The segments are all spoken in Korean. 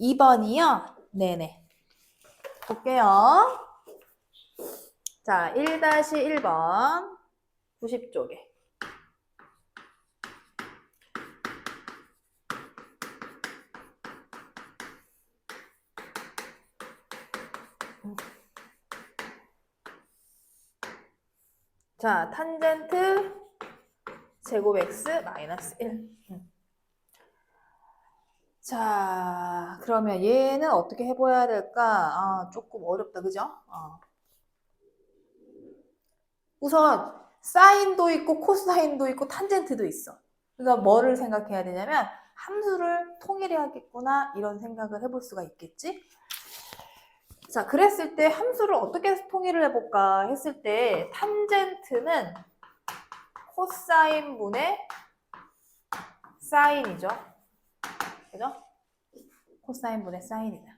2번이요? 네네. 볼게요. 자, 1-1번. 90쪽에. 자, 탄젠트 제곱 x 마이너스 1. 음. 자, 그러면 얘는 어떻게 해봐야 될까? 아, 조금 어렵다, 그죠? 어. 우선 사인도 있고 코사인도 있고 탄젠트도 있어. 그러니까 뭐를 생각해야 되냐면 함수를 통일해야겠구나 이런 생각을 해볼 수가 있겠지? 자, 그랬을 때 함수를 어떻게 통일을 해볼까 했을 때 탄젠트는 코사인 분의 사인이죠. 그죠? 코사인 분의 사인이다.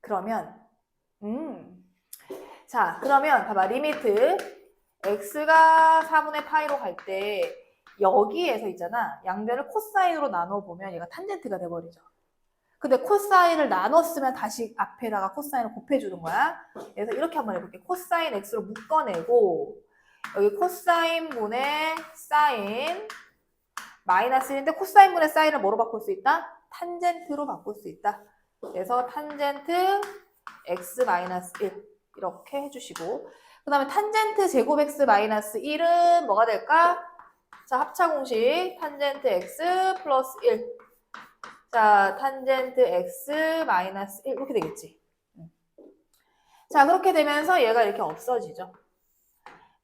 그러면 음. 자, 그러면 봐봐. 리미트 x가 4분의 파이로 갈 때 여기에서 있잖아. 양변을 코사인으로 나눠 보면 얘가 탄젠트가 돼 버리죠. 근데 코사인을 나눴으면 다시 앞에다가 코사인을 곱해주는 거야. 그래서 이렇게 한번 해볼게. 코사인 x로 묶어내고 여기 코사인 분의 사인 마이너스 1인데 코사인 분의 사인을 뭐로 바꿀 수 있다? 탄젠트로 바꿀 수 있다. 그래서 탄젠트 x 마이너스 1 이렇게 해주시고 그 다음에 탄젠트 제곱 x 마이너스 1은 뭐가 될까? 자 합차 공식 탄젠트 x 플러스 1 자, 탄젠트 x 마이너스 1 이렇게 되겠지. 음. 자, 그렇게 되면서 얘가 이렇게 없어지죠.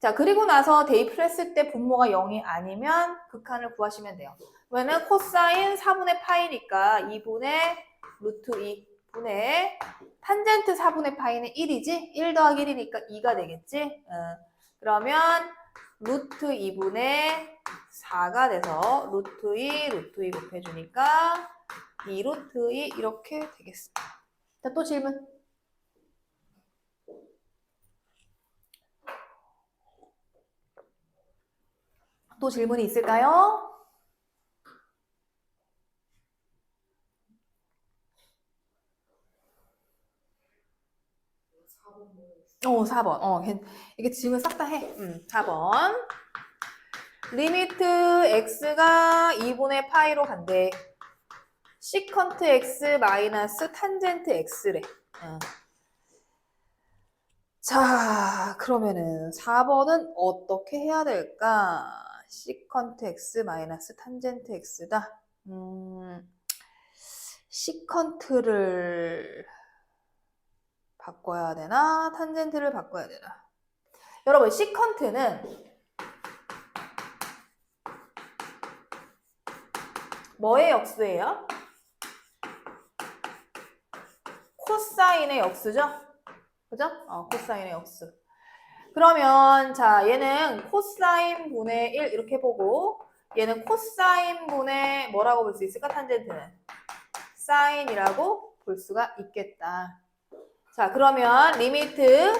자, 그리고 나서 대입을 했을 때 분모가 0이 아니면 극한을 구하시면 돼요. 왜냐면 코사인 4분의 파이니까 2분의 루트 2분의 탄젠트 4분의 파이는 1이지? 1 더하기 1이니까 2가 되겠지? 어. 그러면 루트 2분의 4가 돼서 루트 2, 루트 2 곱해주니까 2 루트 2 이렇게 되겠습니다. 자, 또 질문. 또 질문이 있을까요? 어, 4번. 어, 괜- 이게 질문 싹 다 해. 음, 4번. 리미트 x가 2분의 파이로 간대. 시컨트 x 마이너스 탄젠트 x래. 어. 자, 그러면은 4번은 어떻게 해야 될까? 시컨트 x 마이너스 탄젠트 x다. 음, 시컨트를 바꿔야 되나? 탄젠트를 바꿔야 되나? 여러분, 시컨트는 뭐의 역수예요? 코사인의 역수죠? 그죠? 어, 코사인의 역수. 그러면 자 얘는 코사인 분의 1 이렇게 보고 얘는 코사인 분의 뭐라고 볼 수 있을까? 탄젠트는 사인이라고 볼 수가 있겠다. 자 그러면 리미트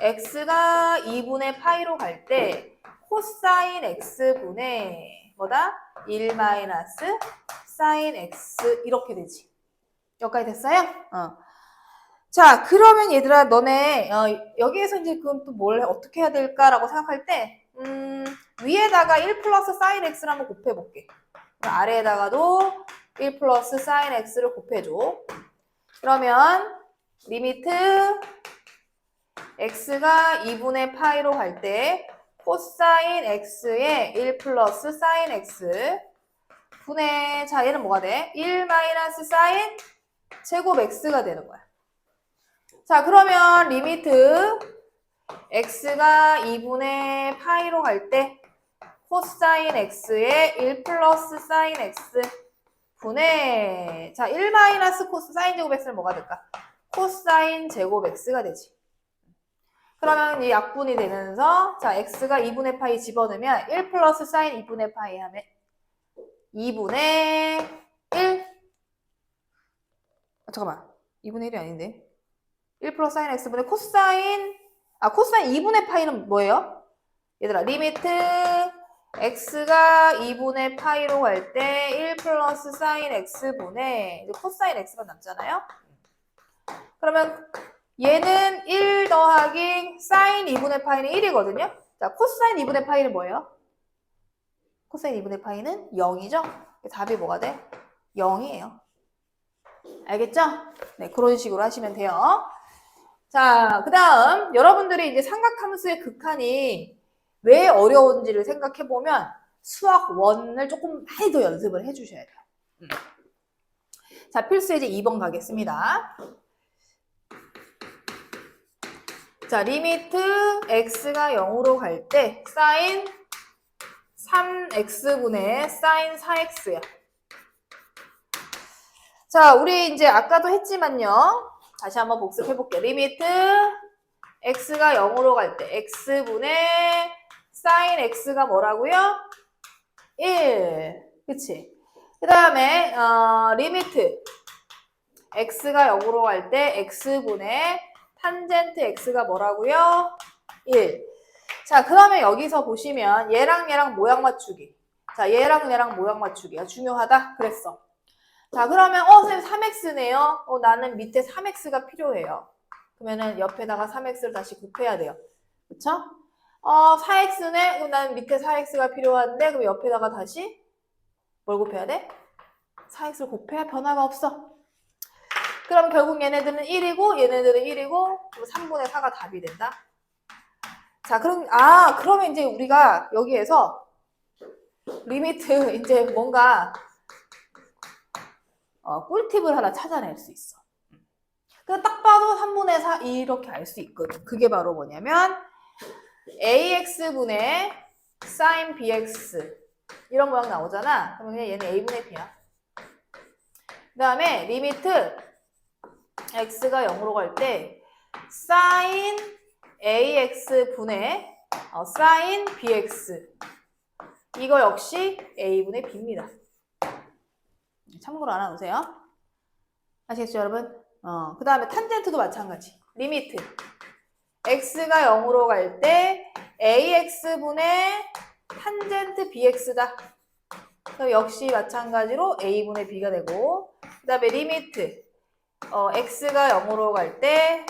x가 2분의 파이로 갈 때 코사인 x분의 뭐다? 1 마이너스 사인 x 이렇게 되지. 여기까지 됐어요? 어. 자, 그러면 얘들아, 너네 어, 여기에서 이제 그럼 또 뭘 어떻게 해야 될까라고 생각할 때, 음, 위에다가 1 플러스 사인 x를 한번 곱해볼게. 아래에다가도 1 플러스 사인 x를 곱해줘. 그러면 리미트 x가 2분의 파이로 갈 때 코사인 x의 1 플러스 사인 x 분의 자 얘는 뭐가 돼? 1 마이너스 사인 제곱 x가 되는 거야. 자, 그러면 리미트 x가 2분의 파이로 갈 때 코사인 x의 1 플러스 사인 x 분의 자, 1 마이너스 코사인 제곱 x는 뭐가 될까? 코사인 제곱 x가 되지. 그러면 이 약분이 되면서 자, x가 2분의 파이 집어넣으면 1 플러스 사인 2분의 파이 하면 2분의 1 아, 잠깐만. 2분의 1이 아닌데. 1 플러스 사인 x분의 코사인 아 코사인 2분의 파이는 뭐예요? 얘들아 리미트 x가 2분의 파이로 갈 때 1 플러스 사인 x분의 코사인 x가 남잖아요. 그러면 얘는 1 더하기 사인 2분의 파이는 1이거든요. 자, 코사인 2분의 파이는 뭐예요? 코사인 2분의 파이는 0이죠? 답이 뭐가 돼? 0이에요. 알겠죠? 네, 그런 식으로 하시면 돼요. 자, 그 다음, 여러분들이 이제 삼각함수의 극한이 왜 어려운지를 생각해 보면 수학 원을 조금 많이 더 연습을 해 주셔야 돼요. 음. 자, 필수 예제 2번 가겠습니다. 자, 리미트 x가 0으로 갈 때 사인 3x분의 사인 4x야. 자, 우리 이제 아까도 했지만요. 다시 한번 복습해 볼게요. 리미트 x가 0으로 갈 때 x분의 사인 x가 뭐라고요? 1. 그치? 그 다음에 어, 리미트 x가 0으로 갈 때 x분의 탄젠트 x가 뭐라고요? 1. 자, 그러면 여기서 보시면 얘랑 얘랑 모양 맞추기. 자, 얘랑 얘랑 모양 맞추기가 중요하다. 그랬어. 자, 그러면 어, 선생님 3x네요. 어, 나는 밑에 3x가 필요해요. 그러면은 옆에다가 3x를 다시 곱해야 돼요. 그쵸? 어, 4x네? 그럼 나는 밑에 4x가 필요한데, 그럼 옆에다가 다시 뭘 곱해야 돼? 4x를 곱해야 변화가 없어. 그럼 결국 얘네들은 1이고, 얘네들은 1이고, 그럼 3분의 4가 답이 된다. 자, 그럼, 아, 그러면 이제 우리가 여기에서 리미트, 이제 뭔가, 어, 꿀팁을 하나 찾아낼 수 있어. 그딱 봐도 3분의 4 이렇게 알 수 있거든. 그게 바로 뭐냐면 ax분의 sin bx 이런 모양 나오잖아. 그러면 그냥 얘는 a분의 b야. 그 다음에 리미트 x가 0으로 갈 때 sin ax분의 어, sin bx 이거 역시 a분의 b입니다. 참고로 알아놓으세요. 아시겠죠, 여러분? 어, 그 다음에 탄젠트도 마찬가지. 리미트. x가 0으로 갈 때 ax분의 탄젠트 bx다. 그럼 역시 마찬가지로 a분의 b가 되고 그 다음에 리미트. 어, x가 0으로 갈 때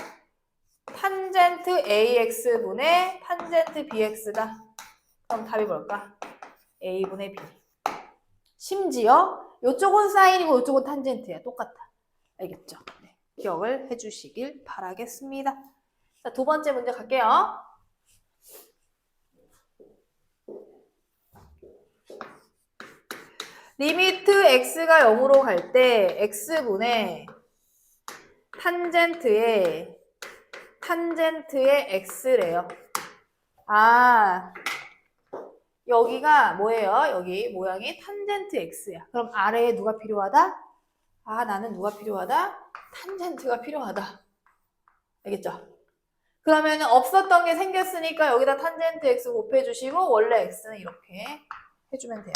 탄젠트 ax분의 탄젠트 bx다. 그럼 답이 뭘까? a분의 b. 심지어 이쪽은 사인이고 이쪽은 탄젠트야. 똑같아. 알겠죠? 네. 기억을 해주시길 바라겠습니다. 자, 두 번째 문제 갈게요. 리미트 x가 0으로 갈 때 x분의 탄젠트의 탄젠트의 x래요. 아, 여기가 뭐예요? 여기 모양이 탄젠트 x야. 그럼 아래에 누가 필요하다? 아, 나는 누가 필요하다? 탄젠트가 필요하다. 알겠죠? 그러면 없었던 게 생겼으니까 여기다 탄젠트 x 곱해주시고 원래 x는 이렇게 해주면 돼요.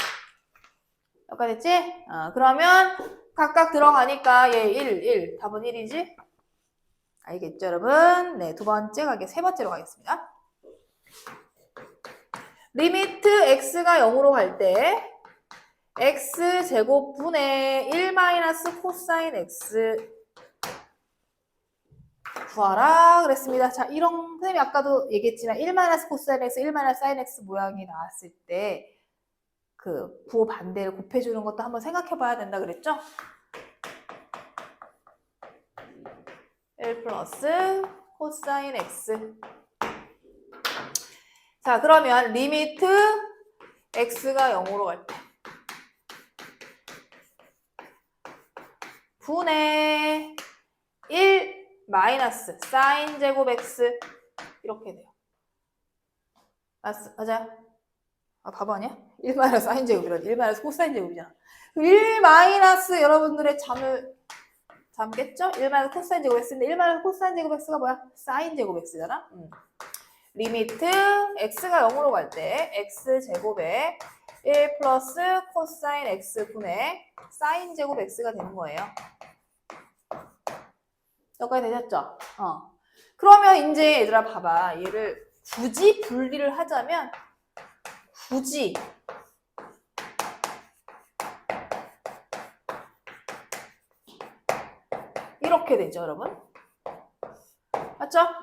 여기까지 됐지? 어, 그러면 각각 들어가니까 얘 1, 1. 답은 1이지? 알겠죠, 여러분? 네, 두 번째 가게, 세 번째로 가겠습니다. 리미트 x가 0으로 갈 때 x 제곱분의 1 마이너스 코사인 x 구하라 그랬습니다. 자, 이런 선생님이 아까도 얘기했지만 1 마이너스 코사인 x, 1 마이너스 사인 x 모양이 나왔을 때 그 부호 반대를 곱해주는 것도 한번 생각해 봐야 된다 그랬죠? 1 플러스 코사인 x 자, 그러면 리미트 x가 0으로 갈 때. 분의 1 마이너스 사인 제곱 x 이렇게 돼요. 맞, 맞아요? 아, 바보 아니야? 1 마이너스 사인 제곱이라니. 1 마이너스 코사인 제곱이잖아. 1 마이너스 여러분들의 잠을 잠겠죠? 1 마이너스 코사인 제곱 x인데 1 마이너스 코사인 제곱 x가 뭐야? 사인 제곱 x잖아. 음. 리미트 x가 0으로 갈 때 x제곱에 1 플러스 코사인 x분의 사인 제곱 x가 되는 거예요. 여기까지 되셨죠? 어. 그러면 이제 얘들아 봐봐. 얘를 굳이 분리를 하자면 굳이 이렇게 되죠, 여러분? 맞죠?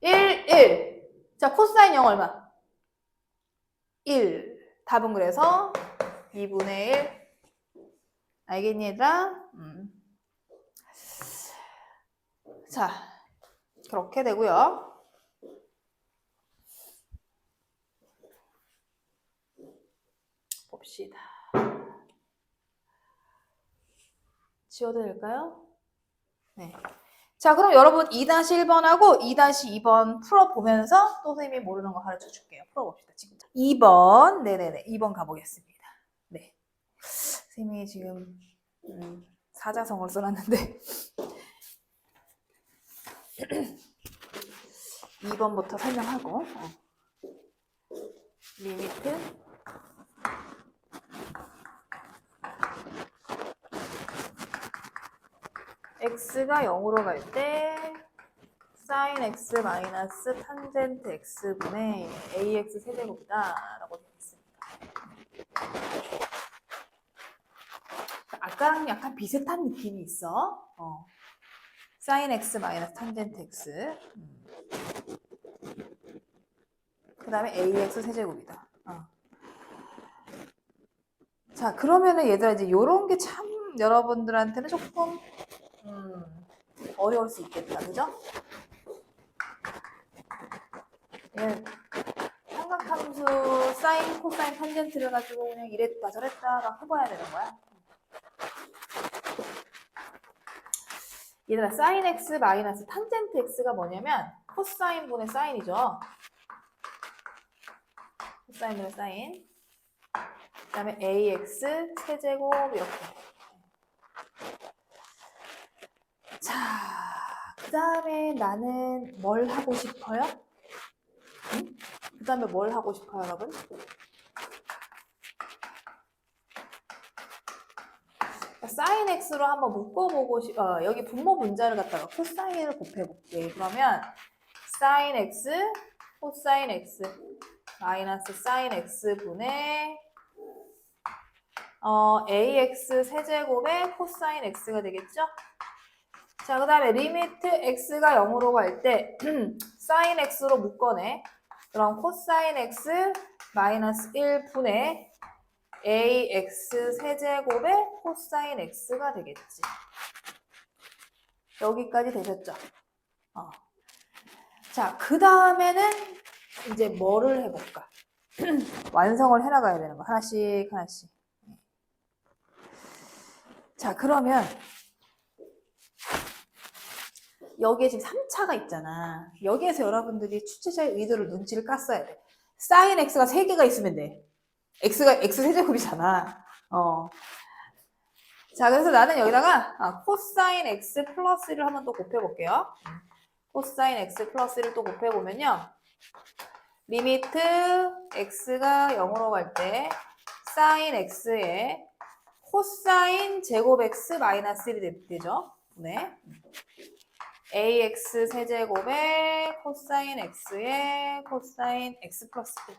1, 1. 자, 코사인 0 얼마? 1. 답은 그래서 2분의 1. 알겠니, 얘들아? 음. 자, 그렇게 되고요. 봅시다. 지워도 될까요? 네. 자, 그럼 여러분 2-1번하고 2-2번 풀어보면서 또 선생님이 모르는 거 가르쳐 줄게요. 풀어봅시다, 지금. 2번, 네네네. 2번 가보겠습니다. 네. 선생님이 지금, 음, 사자성어를 써놨는데. 2번부터 설명하고, 어. 리미트. X가 0으로 갈 때 sin x 마이너스 탄젠트 x분의 ax 세제곱이다 라고 되어 있습니다. 아까랑 약간 비슷한 느낌이 있어. 어. sin x 마이너스 탄젠트 x 음. 그 다음에 ax 세제곱이다. 어. 자 그러면은 얘들아 이제 요런 게 참 여러분들한테는 조금 음, 어려울 수 있겠다. 그죠? 예, 삼각함수 사인, 코사인, 탄젠트를 가지고 그냥 이랬다 저랬다 막 해봐야 되는 거야. 얘들아, 사인 x 마이너스 탄젠트 x가 뭐냐면 코사인 분의 사인이죠. 코사인 분의 사인. 그 다음에 ax 세제곱 이렇게. 자, 그 다음에 나는 뭘 하고 싶어요? 응? 그 다음에 뭘 하고 싶어요, 여러분? 사인 x로 한번 묶어보고 싶, 어, 여기 분모 분자를 갖다가 코사인을 곱해볼게. 그러면 사인 x, 코사인 x, 마이너스 사인 x 분의 어, ax 세제곱의 코사인 x가 되겠죠? 자, 그 다음에 리미트 x가 0으로 갈 때 사인 x로 묶어내. 그럼 코사인 x 마이너스 1분의 ax 세제곱의 코사인 x가 되겠지. 여기까지 되셨죠? 어. 자, 그 다음에는 이제 뭐를 해볼까? 완성을 해나가야 되는 거. 하나씩, 하나씩. 자, 그러면 여기에 지금 3차가 있잖아. 여기에서 여러분들이 출제자의 의도를 눈치를 깠어야 돼. 사인 x가 3개가 있으면 돼. x가 x 세제곱이잖아. 어. 자, 그래서 나는 여기다가 아, 코사인 x 플러스를 한번 또 곱해볼게요. 코사인 x 플러스를 또 곱해보면요. 리미트 x가 0으로 갈 때 사인 x에 코사인 제곱 x 마이너스 1이 되죠. 네. Ax 세제곱에 코사인 x에 코사인 x 플러스 1.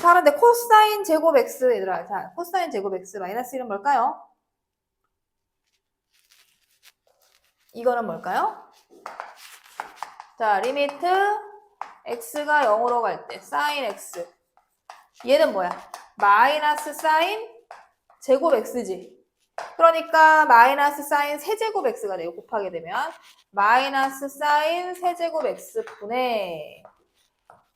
자, 그런데 코사인 제곱 x 얘들아. 자, 코사인 제곱 x 마이너스 1은 뭘까요? 이거는 뭘까요? 자, 리미트 x가 0으로 갈 때 사인 x. 얘는 뭐야? 마이너스 사인 제곱 x지. 그러니까 마이너스 사인 세제곱 x가 돼요. 곱하게 되면 마이너스 사인 세제곱 x 분의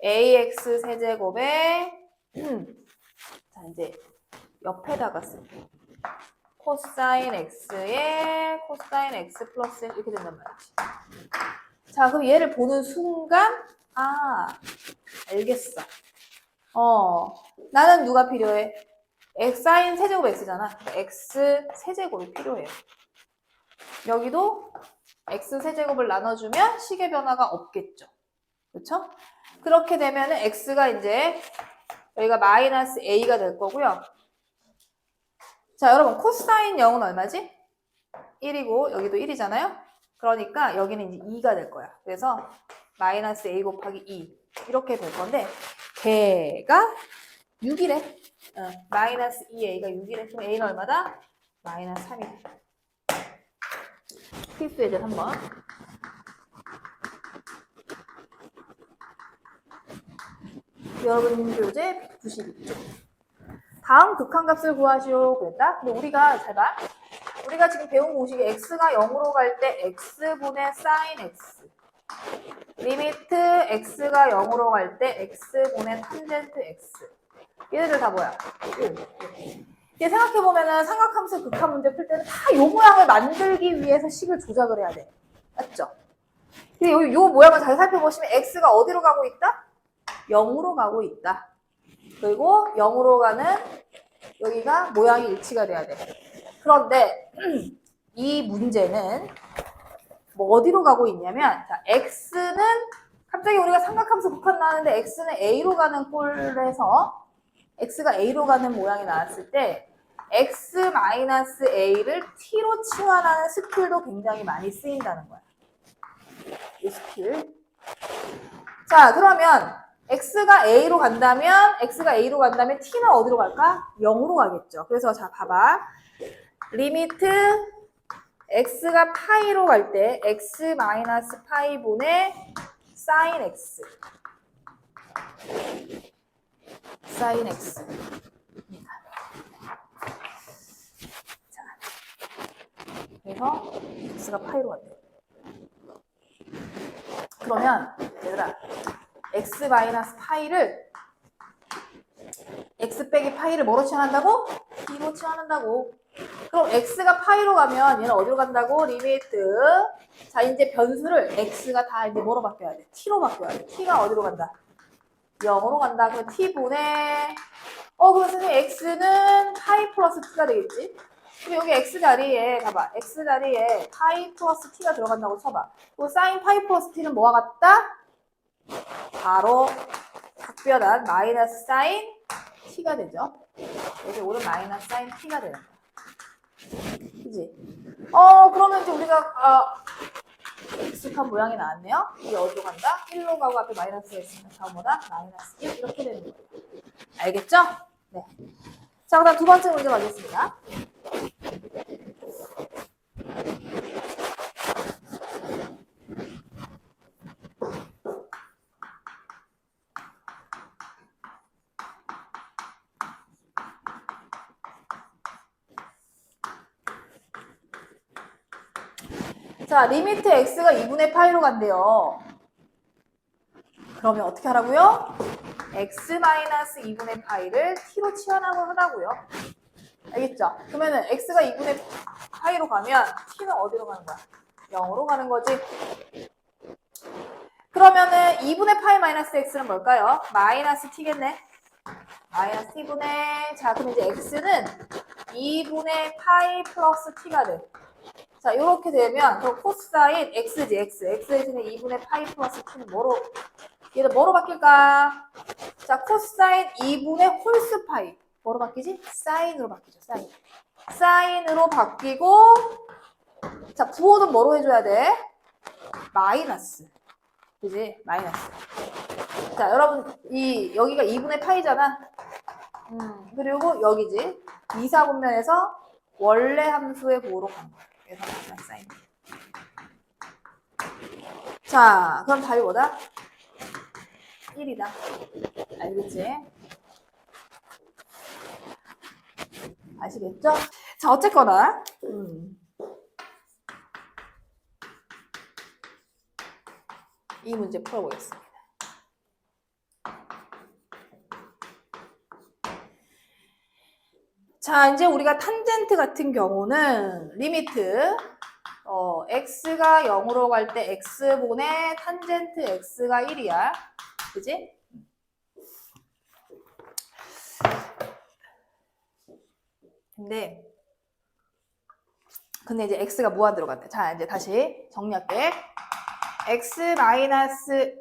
ax 세제곱에 자 이제 옆에다가 쓸게. 코사인 x에 코사인 x 플러스 1 이렇게 된단 말이지. 자 그럼 얘를 보는 순간 아 알겠어. 어 나는 누가 필요해? X 사인 세제곱 x잖아. x 세제곱이 필요해요. 여기도 x 세제곱을 나눠주면 식의 변화가 없겠죠. 그렇죠? 그렇게 되면은 x가 이제 여기가 마이너스 a가 될 거고요. 자, 여러분 코사인 0은 얼마지? 1이고 여기도 1이잖아요. 그러니까 여기는 이제 2가 될 거야. 그래서 마이너스 a 곱하기 2 이렇게 될 건데 걔가 6이래. 어, 마이너스 2a가 6이래. 그럼 a는 얼마다? 마이너스 3이래. 필수 예제 3번. 여러분 교재 192쪽. 다음 극한값을 구하시오 그랬다. 근데 우리가 잘 봐. 우리가 지금 배운 공식이 x가 0으로 갈 때 x분의 sin x. 리미트 x가 0으로 갈 때 x분의 탄젠트 x. 얘네들 다 뭐야? 1. 이게 생각해보면은 삼각함수 극한 문제 풀 때는 다이 모양을 만들기 위해서 식을 조작을 해야 돼. 맞죠? 근데 요, 요 모양을 잘 살펴보시면 x가 어디로 가고 있다? 0으로 가고 있다. 그리고 0으로 가는 여기가 모양이 일치가 돼야 돼. 그런데 이 문제는 뭐 어디로 가고 있냐면 자, x는 갑자기 우리가 삼각함수 극한 나왔는데 x는 a로 가는 꼴에서 x가 a로 가는 모양이 나왔을 때 x-a를 t로 치환하는 스킬도 굉장히 많이 쓰인다는 거야. 이 스킬. 자, 그러면 x가 a로 간다면 x가 a로 간다면 t는 어디로 갈까? 0으로 가겠죠. 그래서 자, 봐봐. 리미트 x가 파이로 갈 때 x 마이너스 파이 분의 sin x sin x 자, 그래서 x가 파이로 간대요. 그러면 얘들아 x 마이너스 파이를 x 빼기 파이를 뭐로 치환한다고? t로 치환한다고. 그럼 x가 파이로 가면 얘는 어디로 간다고? 리미트. 자 이제 변수를 x가 다 이제 뭐로 바뀌어야 돼? t로 바뀌어야 돼. t가 어디로 간다? 0으로 간다. 그럼 t분의 어 그럼 선생님 x는 파이 플러스 t가 되겠지? 그럼 여기 x 자리에 봐봐. x 자리에 파이 플러스 t가 들어간다고 쳐봐. 그럼 사인 파이 플러스 t는 뭐와 같다? 바로 각변한 마이너스 사인 t가 되죠. 여기 오른 마이너스 사인 t가 되는 거야. 그지? 어, 그러면 이제 우리가, 어, 익숙한 모양이 나왔네요. 이게 어디로 간다? 1로 가고 앞에 마이너스가 있으면 다음보다 마이너스 1 이렇게 되는 거예요. 알겠죠? 네. 자, 그 다음 두 번째 문제 가겠습니다. 자, 리미트 x가 2분의 파이로 간대요. 그러면 어떻게 하라고요? x 마이너스 2분의 파이를 t로 치환하고 하라고요. 알겠죠? 그러면은 x가 2분의 파이로 가면 t는 어디로 가는 거야? 0으로 가는 거지. 그러면은 2분의 파이 마이너스 x는 뭘까요? 마이너스 t겠네. 마이너스 t분의 자 그럼 이제 x는 2분의 파이 플러스 t가 돼. 자, 이렇게 되면 그 코사인 x지, x. x 대신에 2분의 파이 플러스 t는 뭐로, 얘는 뭐로 바뀔까? 자, 코사인 2분의 홀스 파이. 뭐로 바뀌지? 사인으로 바뀌죠, 사인. 사인으로 바뀌고, 자, 부호는 뭐로 해줘야 돼? 마이너스. 그지? 마이너스. 자, 여러분, 이, 여기가 2분의 파이잖아. 음, 그리고 여기지. 이사분면에서 원래 함수의 부호로 간 거야. 그래서 마이너스 사인. 자, 그럼 답이 뭐다? 1이다. 알겠지? 아시겠죠? 자, 어쨌거나. 음. 이 문제 풀어보겠습니다. 자, 이제 우리가 탄젠트 같은 경우는 리미트 어, x가 0으로 갈 때 x분의 탄젠트 x가 1이야. 그지? 근데 근데 이제 x가 무한대로 간대. 자, 이제 다시 정리할게. x 마이너스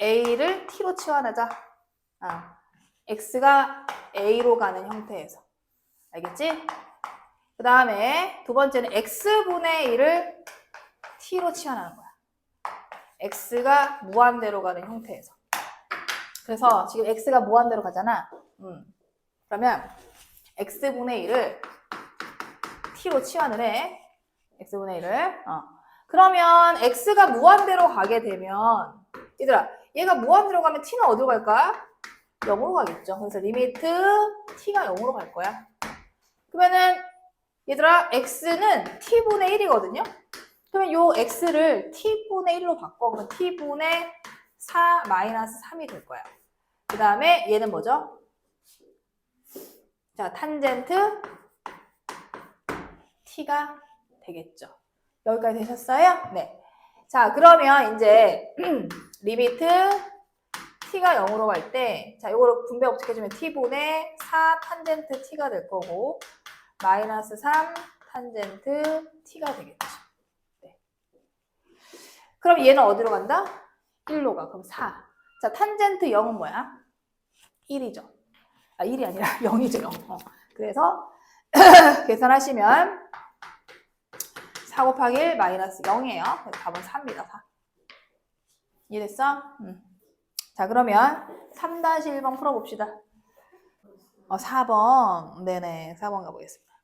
a를 t로 치환하자. 아, x가 a로 가는 형태에서. 알겠지? 그 다음에 두 번째는 x분의 1을 t로 치환하는 거야. x가 무한대로 가는 형태에서. 그래서 지금 x가 무한대로 가잖아. 음. 그러면 x분의 1을 t로 치환을 해. x분의 1을. 어. 그러면 x가 무한대로 가게 되면 얘들아 얘가 무한대로 가면 t는 어디로 갈까? 0으로 가겠죠. 그래서 리미트 t가 0으로 갈 거야. 그러면은 얘들아 x는 t분의 1이거든요. 그러면 요 x를 t분의 1로 바꿔. 그러면 t분의 4 마이너스 3이 될 거야. 그 다음에 얘는 뭐죠? 자, 탄젠트 t가 되겠죠. 여기까지 되셨어요? 네. 자, 그러면 이제 리미트 t가 0으로 갈 때, 자, 이거를 분배 어떻게 해주면 t분의 4 탄젠트 t가 될 거고, 마이너스 3 탄젠트 t가 되겠죠. 네. 그럼 얘는 어디로 간다? 1로 가. 그럼 4. 자, 탄젠트 0은 뭐야? 1이죠. 아, 1이 아니라 0이죠, 0. 어. 그래서 계산하시면 4 곱하기 1 마이너스 0이에요. 그래서 답은 4입니다, 4. 이해됐어? 음. 자, 그러면 3-1번 풀어봅시다. 어, 4번. 네네, 4번 가보겠습니다.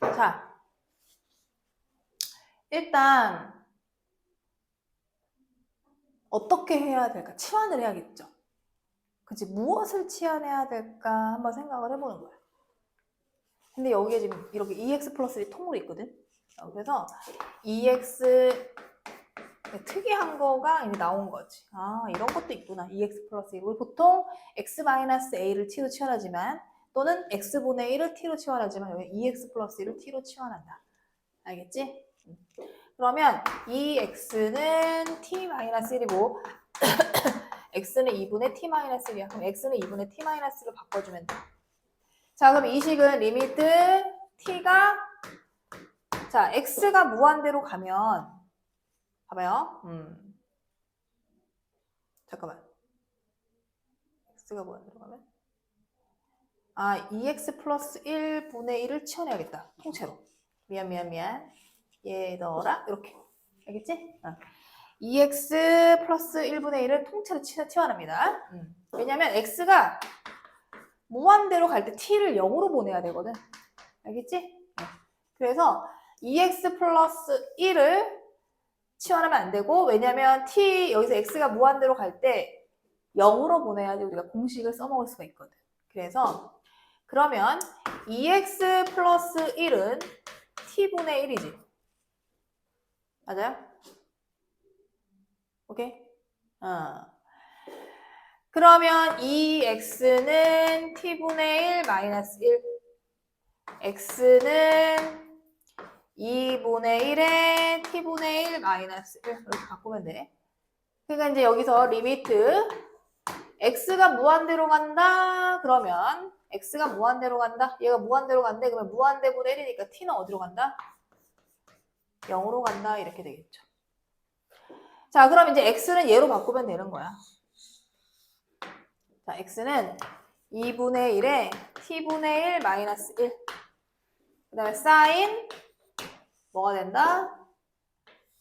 자, 일단 어떻게 해야 될까? 치환을 해야겠죠. 그치? 무엇을 치환해야 될까? 한번 생각을 해보는 거야. 근데 여기에 지금 이렇게 EX 플러스 1 통으로 있거든? 어, 그래서 EX 특이한 거가 이제 나온 거지. 아, 이런 것도 있구나. EX 플러스 1. 우리 보통 X 마이너스 A를 T로 치환하지만 또는 X분의 1을 T로 치환하지만 여기 EX 플러스 1을 T로 치환한다. 알겠지? 음. 그러면 이 X는 T 마이너스 1이고 X는 2분의 T 마이너스 1이야. 그럼 X는 2분의 T 마이너스 1로 바꿔주면 돼. 자, 그럼 이 식은 리미트 T가 자, X가 무한대로 가면 봐봐요. 음. 잠깐만. X가 무한대로 가면 아, 2x 플러스 1분의 1을 치워내야겠다. 통째로. 미안, 미안, 미안. 얘더라. 이렇게. 알겠지? 어. 2x 플러스 1분의 1을 통째로 치, 치환합니다. 음. 왜냐면 x가 무한대로 갈 때 t를 0으로 보내야 되거든. 알겠지? 네. 그래서 2x 플러스 1을 치환하면 안 되고 왜냐면 t 여기서 x가 무한대로 갈 때 0으로 보내야지 우리가 공식을 써먹을 수가 있거든. 그래서 그러면 2x 플러스 1은 t분의 1이지. 맞아요? 오케이? 어. 그러면 이 x는 t분의 1 마이너스 1. x는 2분의 1에 t분의 1 마이너스 1. 이렇게 바꾸면 돼. 그러니까 이제 여기서 리미트 x가 무한대로 간다. 그러면 x가 무한대로 간다. 얘가 무한대로 간대. 그러면 무한대분의 1이니까 t는 어디로 간다? 0으로 간다. 이렇게 되겠죠. 자, 그럼 이제 x는 얘로 바꾸면 되는 거야. 자, x는 2분의 1에 t분의 1 마이너스 1. 그 다음에 사인 뭐가 된다?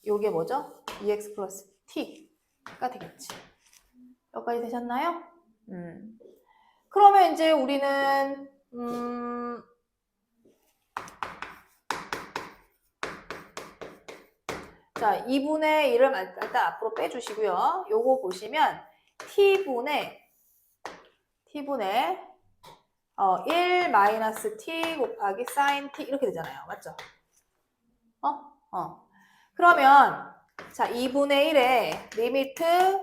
요게 뭐죠? 2x 플러스 t가 되겠지. 여기까지 되셨나요? 음. 그러면 이제 우리는 음 자, 2분의 1을 일단 앞으로 빼주시고요. 요거 보시면 t분의 t분의 어, 1 마이너스 t 곱하기 sin t 이렇게 되잖아요. 맞죠? 어? 어. 그러면 자, 2분의 1에 리미트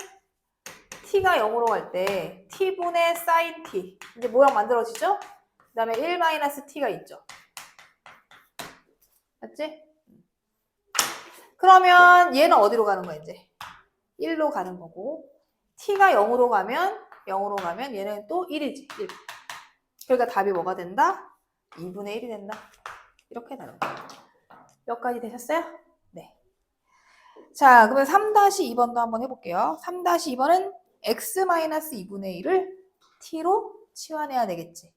t가 0으로 갈 때 t분의 sin t 이제 모양 만들어지죠? 그 다음에 1 마이너스 t가 있죠. 맞지? 그러면 얘는 어디로 가는 거야 이제? 1로 가는 거고 t가 0으로 가면 0으로 가면 얘는 또 1이지 1. 그러니까 답이 뭐가 된다? 2분의 1이 된다. 이렇게 되는 거야. 여기까지 되셨어요? 네. 자, 그러면 3-2번도 한번 해볼게요. 3-2번은 x-2분의 1을 t로 치환해야 되겠지.